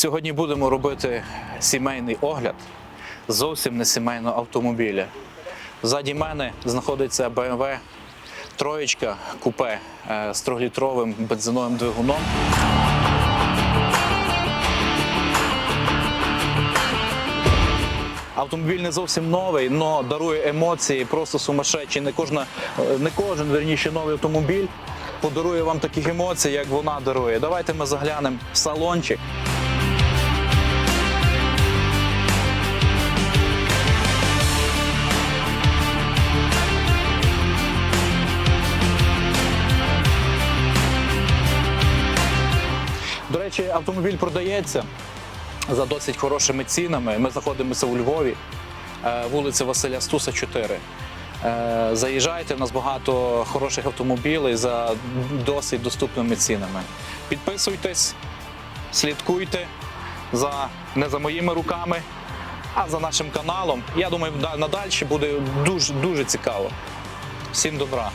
Сьогодні будемо робити сімейний огляд зовсім не сімейного автомобіля. Ззаді мене знаходиться BMW троєчка купе е, з трьохлітровим бензиновим двигуном. Автомобіль не зовсім новий, але дарує емоції, просто сумасшедші. Не, кожна, е, не кожен, верніше, новий автомобіль подарує вам таких емоцій, як вона дарує. Давайте ми заглянемо в салончик. Речі, автомобіль продається за досить хорошими цінами. Ми знаходимося у Львові, е, вулиця Василя Стуса, 4. Е, Заїжджайте, у нас багато хороших автомобілів за досить доступними цінами. Підписуйтесь, слідкуйте за не за моїми руками, а за нашим каналом. Я думаю, да- надальше буде дуже дуже цікаво. Всім добра!